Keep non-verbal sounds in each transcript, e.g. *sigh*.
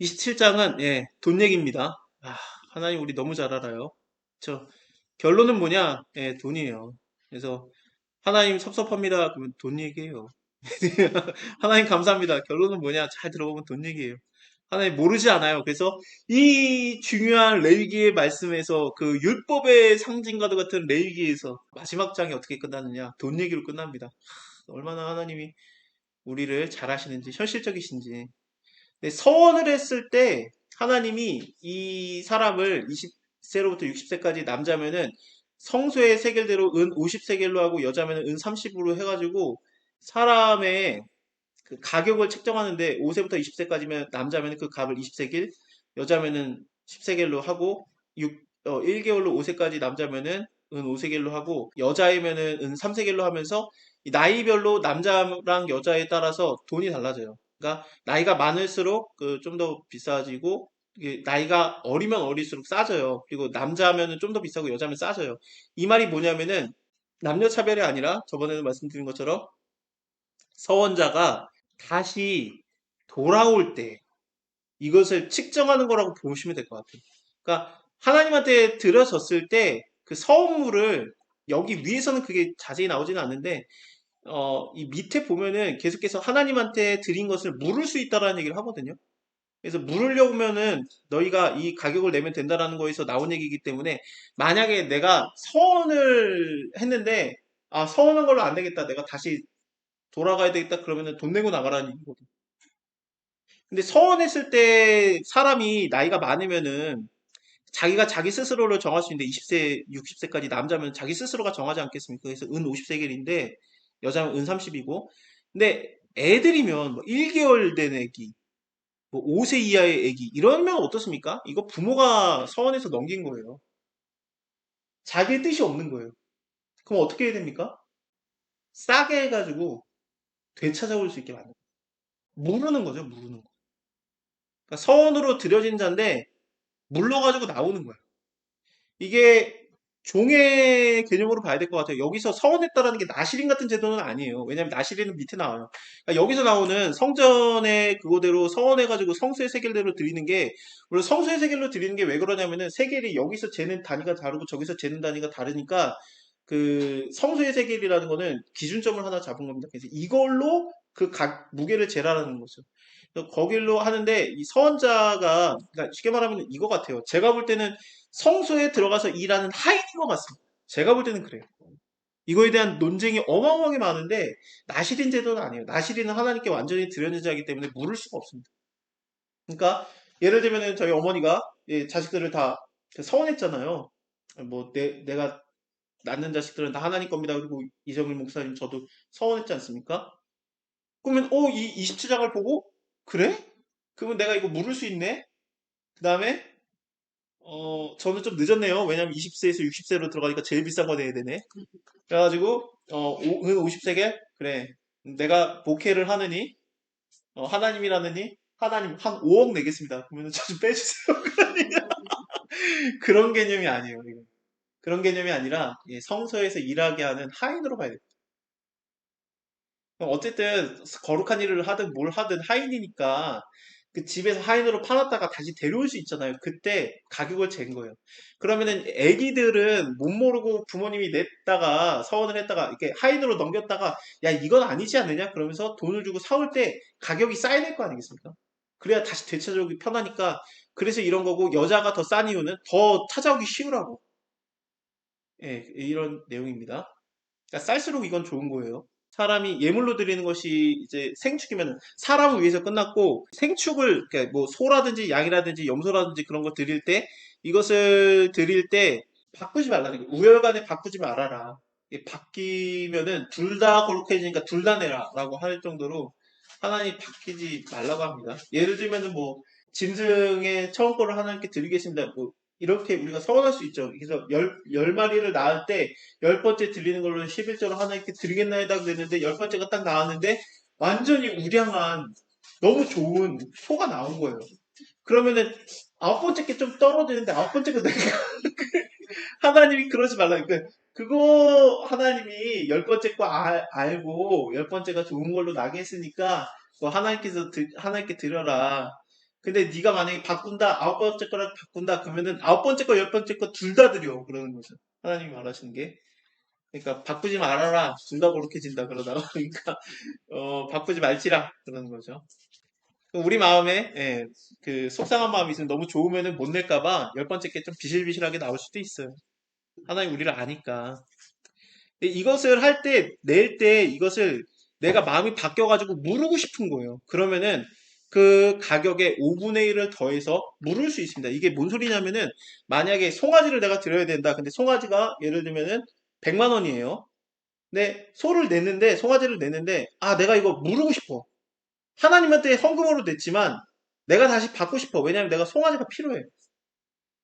27장은 예, 돈 얘기입니다. 아, 하나님 우리 너무 잘 알아요. 저 결론은 뭐냐? 예, 돈이에요. 그래서 하나님 섭섭합니다. 그러면 돈 얘기해요. *laughs* 하나님 감사합니다. 결론은 뭐냐? 잘 들어보면 돈 얘기예요. 하나님 모르지 않아요. 그래서 이 중요한 레위기의 말씀에서 그 율법의 상징과도 같은 레위기에서 마지막 장이 어떻게 끝나느냐? 돈 얘기로 끝납니다. 얼마나 하나님이 우리를 잘 아시는지 현실적이신지 네, 서원을 했을 때 하나님이 이 사람을 20세로부터 60세까지 남자면은 성소의 세겔대로 은 50세겔로 하고 여자면은 은 30으로 해가지고 사람의 그 가격을 책정하는데 5세부터 20세까지면 남자면 그 값을 20세겔, 여자면은 10세겔로 하고 6, 어, 1개월로 5세까지 남자면은 은 5세겔로 하고 여자이면은 은 3세겔로 하면서 이 나이별로 남자랑 여자에 따라서 돈이 달라져요. 그러니까 나이가 많을수록 그 좀 더 비싸지고 나이가 어리면 어릴수록 싸져요. 그리고 남자면은 좀 더 비싸고 여자면 싸져요. 이 말이 뭐냐면은 남녀 차별이 아니라 저번에도 말씀드린 것처럼 서원자가 다시 돌아올 때 이것을 측정하는 거라고 보시면 될 것 같아요. 그러니까 하나님한테 드려졌을 때 그 서원물을 여기 위에서는 그게 자세히 나오지는 않는데 어, 이 밑에 보면은 계속해서 하나님한테 드린 것을 물을 수 있다라는 얘기를 하거든요. 그래서 물으려면은 너희가 이 가격을 내면 된다라는 거에서 나온 얘기이기 때문에 만약에 내가 서원을 했는데 아 서원한 걸로 안 되겠다 내가 다시 돌아가야 되겠다 그러면은 돈 내고 나가라는 얘기거든. 근데 서원했을 때 사람이 나이가 많으면은 자기가 자기 스스로를 정할 수 있는데 20세, 60세까지 남자면 자기 스스로가 정하지 않겠습니까? 그래서 은 50세겔인데 여자면 은 30이고 근데 애들이면 뭐 1개월 된 애기 뭐 5세 이하의 애기 이러면 어떻습니까? 이거 부모가 서원해서 넘긴 거예요. 자기의 뜻이 없는 거예요. 그럼 어떻게 해야 됩니까? 싸게 해가지고 되찾아올 수 있게 만드는 거예요. 무르는 거죠, 무르는 거. 그러니까 서원으로 들여진 자인데 물러가지고 나오는 거예요. 이게 종의 개념으로 봐야 될 것 같아요. 여기서 서원했다라는 게 나시린 같은 제도는 아니에요. 왜냐하면 나시린은 밑에 나와요. 그러니까 여기서 나오는 성전의 그거대로 서원해가지고 성수의 세겔대로 드리는 게 물론 성수의 세겔로 드리는 게 왜 그러냐면은 세겔이 여기서 재는 단위가 다르고 저기서 재는 단위가 다르니까 그 성수의 세겔이라는 거는 기준점을 하나 잡은 겁니다. 그래서 이걸로 그 각 무게를 재라는 거죠. 그래서 거길로 하는데 이 서원자가 그러니까 쉽게 말하면 이거 같아요. 제가 볼 때는 성소에 들어가서 일하는 하인인 것 같습니다. 제가 볼 때는 그래요. 이거에 대한 논쟁이 어마어마하게 많은데 나시린 제도는 아니에요. 나시린은 하나님께 완전히 드려진 자이기 때문에 물을 수가 없습니다. 그러니까 예를 들면 저희 어머니가 예, 자식들을 다 서원했잖아요. 뭐 내, 내가 낳는 자식들은 다 하나님 겁니다. 그리고 이정일 목사님 저도 서원했지 않습니까? 그러면 어, 이 27장을 보고 그래? 그러면 내가 이거 물을 수 있네? 그 다음에 어, 저는 좀 늦었네요. 왜냐면 20세에서 60세로 들어가니까 제일 비싼 거 내야 되네. 그래가지고, 어, 오, 50세게? 그래. 내가 목회를 하느니, 어, 하나님이라느니, 하나님 한 5억 내겠습니다. 그러면 저 좀 빼주세요. 그런 개념이 아니에요. 이거. 그런 개념이 아니라, 예, 성서에서 일하게 하는 하인으로 봐야 됩니다. 어쨌든, 거룩한 일을 하든 뭘 하든 하인이니까, 그 집에서 하인으로 팔았다가 다시 데려올 수 있잖아요. 그때 가격을 잰 거예요. 그러면은 애기들은 못 모르고 부모님이 냈다가 서원을 했다가 이렇게 하인으로 넘겼다가 야 이건 아니지 않느냐 그러면서 돈을 주고 사올 때 가격이 쌓여야 될 거 아니겠습니까? 그래야 다시 되찾아오기 편하니까 그래서 이런 거고 여자가 더 싼 이유는 더 찾아오기 쉬우라고. 예, 이런 내용입니다. 그러니까 쌀수록 이건 좋은 거예요. 사람이 예물로 드리는 것이 이제 생축이면 사람을 위해서 끝났고 생축을 그러니까 뭐 소라든지 양이라든지 염소라든지 그런 거 드릴 때 이것을 드릴 때 바꾸지 말라는 거예요. 우열간에 바꾸지 말아라. 바뀌면은 둘 다 거룩해지니까 둘 다 내라라고 할 정도로 하나님 바뀌지 말라고 합니다. 예를 들면은 뭐 짐승의 처음 거를 하나님께 드리겠습니다. 뭐 이렇게 우리가 서원할 수 있죠. 그래서 열, 열 마리를 낳을 때 열 번째 드리는 걸로 11조로 하나님께 드리겠나이다 그랬는데 열 번째가 딱 나왔는데 완전히 우량한 너무 좋은 소가 나온 거예요. 그러면은 아홉 번째 게 좀 떨어지는데 아홉 번째가 내가 *laughs* 하나님이 그러지 말라. 그러니까 그거 하나님이 열 번째 거 알, 알고 열 번째가 좋은 걸로 나게 했으니까 뭐 하나님께서 드, 하나님께 드려라. 근데 네가 만약에 바꾼다 아홉 번째 거랑 바꾼다 그러면은 아홉 번째 거 열 번째 거 둘 다 드려 그러는 거죠. 하나님이 말하시는 게 그러니까 바꾸지 말아라 둘 다 거룩해진다 그러다가 그러니까 *laughs* 어 바꾸지 말지라 그러는 거죠. 우리 마음에 예, 그 속상한 마음이 있으면 너무 좋으면은 못 낼까봐 열 번째 게 좀 비실비실하게 나올 수도 있어요. 하나님 우리를 아니까. 이것을 할 때, 낼 때 이것을 내가 마음이 바뀌어가지고 무르고 싶은 거예요. 그러면은 그 가격에 5분의 1을 더해서 물을 수 있습니다. 이게 뭔 소리냐면은 만약에 송아지를 내가 드려야 된다. 근데 송아지가 예를 들면은 100만 원이에요. 근데 소를 냈는데 송아지를 냈는데 아 내가 이거 물르고 싶어. 하나님한테 헌금으로 냈지만 내가 다시 받고 싶어. 왜냐하면 내가 송아지가 필요해.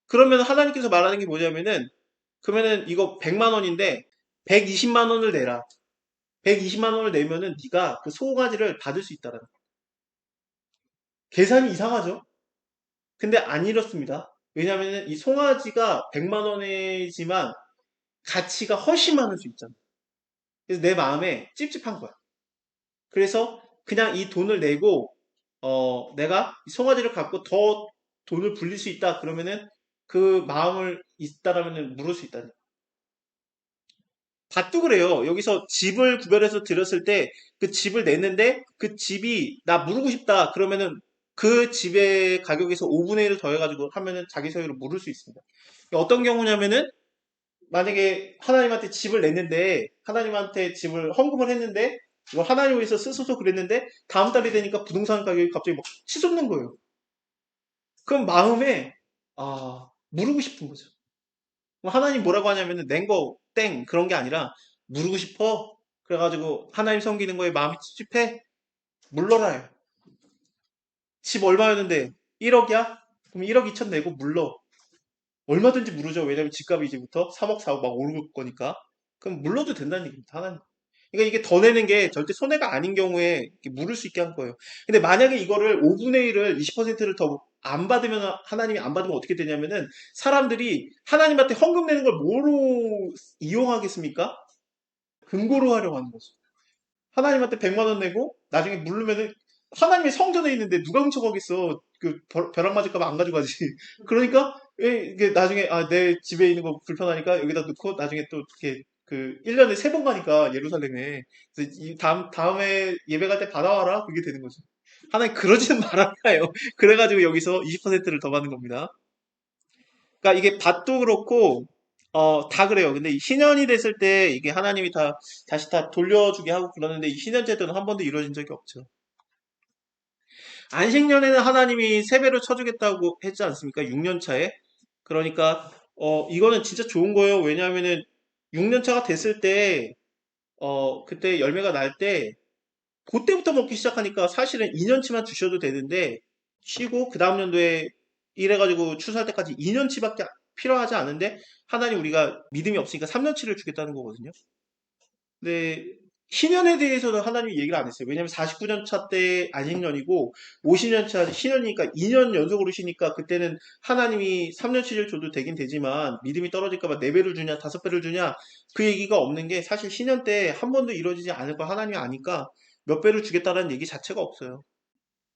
그러면 하나님께서 말하는 게 뭐냐면은 그러면은 이거 100만 원인데 120만 원을 내라. 120만 원을 내면은 네가 그 송아지를 받을 수 있다라는 거. 계산이 이상하죠? 근데 안 이렇습니다. 왜냐면은 이 송아지가 100만 원이지만 가치가 훨씬 많을 수 있잖아. 그래서 내 마음에 찝찝한 거야. 그래서 그냥 이 돈을 내고 어, 내가 이 송아지를 갖고 더 돈을 불릴 수 있다 그러면은 그 마음을 있다라면은 물을 수 있다는. 밭도 그래요. 여기서 집을 구별해서 들였을 때 그 집을 냈는데 그 집이 나 물고 싶다 그러면은 그 집의 가격에서 5분의 1을 더해가지고 하면은 자기 소유로 물을 수 있습니다. 어떤 경우냐면은 만약에 하나님한테 집을 냈는데 하나님한테 집을 헌금을 했는데 이거 하나님 위해서 쓰소서 그랬는데 다음 달이 되니까 부동산 가격이 갑자기 막 치솟는 거예요. 그럼 마음에 아 무르고 싶은 거죠. 하나님 뭐라고 하냐면은 낸 거 땡 그런 게 아니라 무르고 싶어. 그래가지고 하나님 섬기는 거에 마음이 찝찝해. 물러라요. 집 얼마였는데 1억이야? 그럼 1억 2천 내고 물러. 얼마든지 물으죠. 왜냐면 집값이 이제부터 3억 4억 막 오를 거니까. 그럼 물러도 된다는 얘기입니다. 하나님. 그러니까 이게 더 내는 게 절대 손해가 아닌 경우에 물을 수 있게 한 거예요. 근데 만약에 이거를 5분의 1을 20%를 더 안 받으면 하나님이 안 받으면 어떻게 되냐면은 사람들이 하나님한테 헌금 내는 걸 뭐로 이용하겠습니까? 금고로 하려고 하는 거죠. 하나님한테 100만 원 내고 나중에 물르면은 하나님의 성전에 있는데 누가 훔쳐가겠어. 그 벼- 벼락 맞을까봐 안 가져가지. *laughs* 그러니까 예, 이게 나중에 아, 내 집에 있는 거 불편하니까 여기다 넣고 나중에 또 이렇게 그 1년에 세 번 가니까 예루살렘에 그래서 이 다음 다음에 예배 갈 때 받아와라 그게 되는 거죠. 하나님 그러지는 *laughs* 말아요. 그래가지고 여기서 20%를 더 받는 겁니다. 그러니까 이게 밭도 그렇고 어, 다 그래요. 근데 이 신년이 됐을 때 이게 하나님이 다 다시 다 돌려주게 하고 그러는데 이 신년 제도는 한 번도 이루어진 적이 없죠. 안식년에는 하나님이 세 배로 쳐주겠다고 했지 않습니까? 6년 차에. 그러니까 어, 이거는 진짜 좋은 거예요. 왜냐하면은 6년 차가 됐을 때 어, 그때 열매가 날 때 그때부터 먹기 시작하니까 사실은 2년치만 주셔도 되는데 쉬고 그 다음 연도에 이래가지고 추수할 때까지 2년치밖에 필요하지 않은데 하나님 우리가 믿음이 없으니까 3년치를 주겠다는 거거든요. 근데 신년에 대해서는 하나님이 얘기를 안 했어요. 왜냐면 49년 차 때 안식년이고 50년 차 신년이니까 2년 연속으로 쉬니까 그때는 하나님이 3년 치를 줘도 되긴 되지만 믿음이 떨어질까봐 4배를 주냐 5배를 주냐 그 얘기가 없는 게 사실 신년 때한 번도 이루어지지 않을 거 하나님이 아니까 몇 배를 주겠다라는 얘기 자체가 없어요.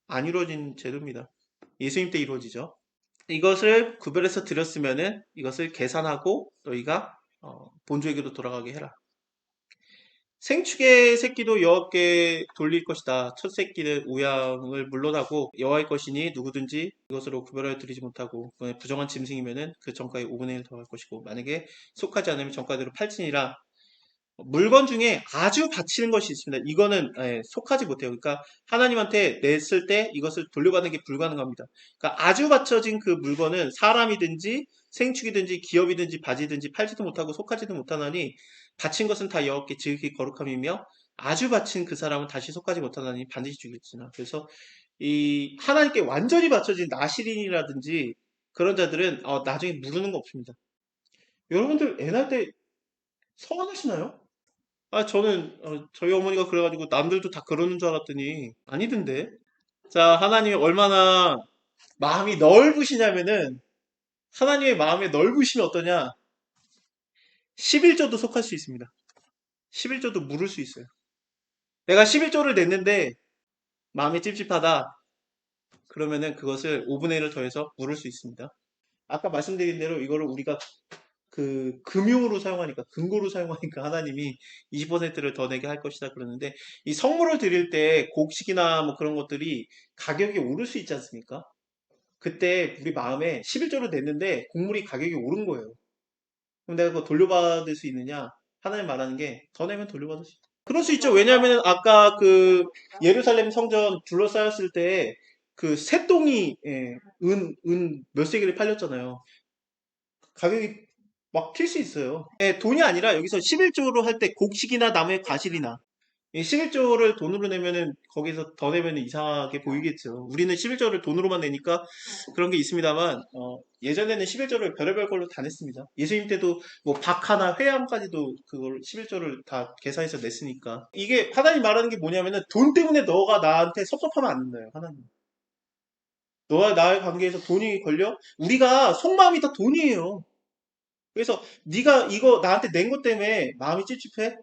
안 이루어진 제도입니다. 예수님 때 이루어지죠. 이것을 구별해서 드렸으면은 이것을 계산하고 너희가 어, 본주에게로 돌아가게 해라. 생축의 새끼도 여호와께 돌릴 것이다. 첫 새끼는 우양을 물론하고 여호와의 것이니 누구든지 이것으로 구별하여 드리지 못하고 부정한 짐승이면은 그 정가의 5분의 1 더할 것이고 만약에 속하지 않으면 정가대로 팔진이라 물건 중에 아주 바치는 것이 있습니다. 이거는 예, 속하지 못해요. 그러니까 하나님한테 냈을 때 이것을 돌려받는 게 불가능합니다. 그러니까 아주 바쳐진 그 물건은 사람이든지 생축이든지 기업이든지 바지든지 팔지도 못하고 속하지도 못하나니 바친 것은 다 여호와께 지극히 거룩함이며 아주 바친 그 사람은 다시 속하지 못하나니 반드시 죽일지나. 그래서 이 하나님께 완전히 바쳐진 나시린이라든지 그런 자들은 어, 나중에 무르는 거 없습니다. 여러분들 애 낳을 때 서운하시나요? 아, 저는, 어, 저희 어머니가 그래가지고 남들도 다 그러는 줄 알았더니 아니던데. 자, 하나님이 얼마나 마음이 넓으시냐면은 하나님의 마음의 넓으심이 어떠냐? 11조도 속할 수 있습니다. 11조도 물을 수 있어요. 내가 11조를 냈는데 마음이 찝찝하다. 그러면은 그것을 5분의 1을 더해서 물을 수 있습니다. 아까 말씀드린 대로 이거를 우리가 그 금융으로 사용하니까 금고로 사용하니까 하나님이 20%를 더 내게 할 것이다 그러는데 이 성물을 드릴 때 곡식이나 뭐 그런 것들이 가격이 오를 수 있지 않습니까? 그때 우리 마음에 11조를 냈는데 곡물이 가격이 오른 거예요. 그럼 내가 그거 돌려받을 수 있느냐? 하나님 말하는 게 더 내면 돌려받을 수 있다. 그럴 수 있죠. 왜냐하면 아까 그 예루살렘 성전 둘러싸였을 때 그 새똥이 예, 은, 은 몇세 개를 팔렸잖아요. 가격이 막 튈 수 있어요. 예, 돈이 아니라 여기서 11조로 할 때 곡식이나 나무의 과실이나 이 11조를 돈으로 내면은 거기서 더 내면은 이상하게 보이겠죠. 우리는 11조를 돈으로만 내니까 그런 게 있습니다만 어, 예전에는 11조를 별의별 걸로 다 냈습니다. 예수님 때도 뭐 박하나 회함까지도 그걸 11조를 다 계산해서 냈으니까 이게 하나님 말하는 게 뭐냐면은 돈 때문에 너가 나한테 섭섭하면 안 된다요. 하나님. 너와 나의 관계에서 돈이 걸려? 우리가 속마음이 다 돈이에요. 그래서 네가 이거 나한테 낸 것 때문에 마음이 찝찝해?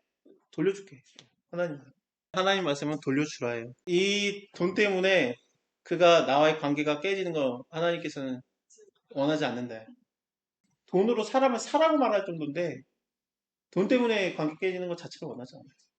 돌려줄게. 하나님. 하나님 말씀은 돌려주라예요. 이 돈 때문에 그가 나와의 관계가 깨지는 거 하나님께서는 원하지 않는다. 돈으로 사람을 사라고 말할 정도인데 돈 때문에 관계 깨지는 것 자체를 원하지 않아요.